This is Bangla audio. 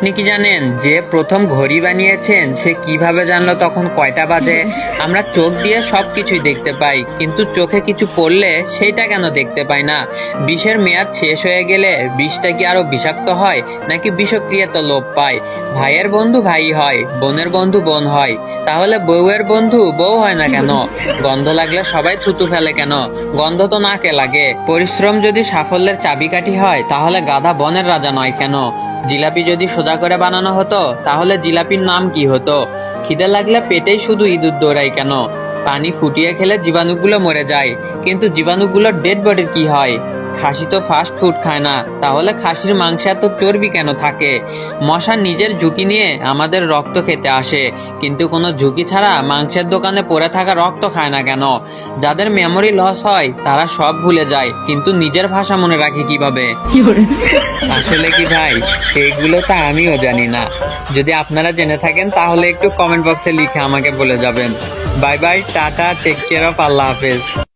আপনি কি জানেন যে প্রথম ঘড়ি বানিয়েছেন সে কীভাবে জানলো তখন কয়টা বাজে? আমরা চোখ দিয়ে সব কিছুই দেখতে পাই, কিন্তু চোখে কিছু পড়লে সেইটা কেন দেখতে পাই না? বিষের মেয়াদ শেষ হয়ে গেলে বিষটা কি আরও বিষাক্ত হয়, নাকি বিষক্রিয়া তো লোপ পায়? ভাইয়ের বন্ধু ভাই হয়, বোনের বন্ধু বোন হয়। তাহলে বউয়ের বন্ধু বউ হয় না কেন? গন্ধ লাগলে সবাই থুতু ফেলে কেন? গন্ধ তো নাকে লাগে। পরিশ্রম যদি সাফল্যের চাবিকাঠি হয়, তাহলে গাধা বনের রাজা নয় কেন? জিলাপি যদি সোজা করে বানানো হতো, তাহলে জিলাপির নাম কি হতো? খিদে লাগলে পেটেই শুধু ইঁদুর দৌড়ায় কেন? পানি ফুটিয়ে খেলে জীবাণুগুলো মরে যায়, কিন্তু জীবাণুগুলোর ডেড বডির কি হয়? খাসি তো ফাস্ট ফুড খায় না। তাহলে খাসির মাংসে এত চর্বি কেন থাকে? মশা নিজের ঝুঁকি নিয়ে আমাদের রক্ত খেতে আসে। কিন্তু কোনো ঝুঁকি ছাড়া মাংসের দোকানে পড়ে থাকা রক্ত খায় না কেন? যাদের মেমোরি লস হয় তারা সব ভুলে যায়। কিন্তু নিজের ভাষা মনে রাখে কীভাবে? আসলে কি ভাই? এগুলো তো আমিও জানি না। যদি আপনারা জেনে থাকেন তাহলে একটু কমেন্ট বক্সে লিখে আমাকে বলে যাবেন। Bye bye ta ta take care of আল্লাহ হাফেজ।